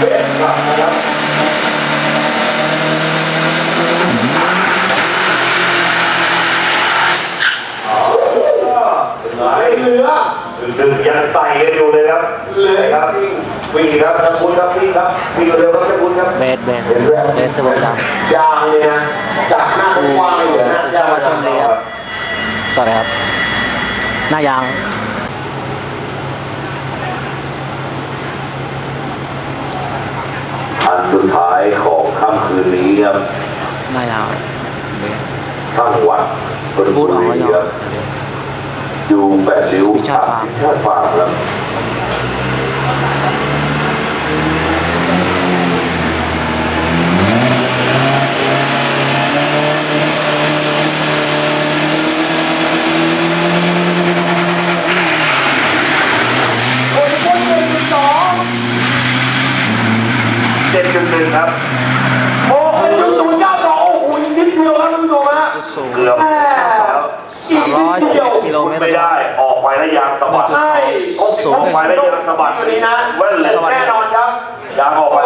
เบรกกลับนะครับไหลเหลือดึงยังใส่กันอยู่เลยครับเหลือครับวิ่งครับท่านคุณครับวิ่งครับวิ่งเร็วครับท่านคุณครับเบสเบสเห็นไหมเบสตัวดยางเนี่ยนะจากหน้ากว้างๆเลยนะำชาวชนเลยครับสวัสดีครับหน้ายาง อัน สุดท้ายของค่ำคืนนี้ครับหน้ายางเบสทั้งวัดเป็นบูธออกแล้วคยอรับอยู่แปดริ้ววิชาฟาร์มวิชาฟาร์มครับ คนคนหนึ่งสอง เจ็ดจุดหนึ่งครับโอ้โหศูนย์เก้าสองโอ้โหอีกนิดเดียวแล้วท่านผู้ชมฮะจุดศูนย์เกือบแม่แล้วสามร้อยสิบกิโลเมตรไม่ได้ออกไปแล้วยางสะบัดจุดใช่ศูนย์ออกไปแล้วยางสะบัดตัวนี้นะแว่นเลยแน่นอนครับยางออกไป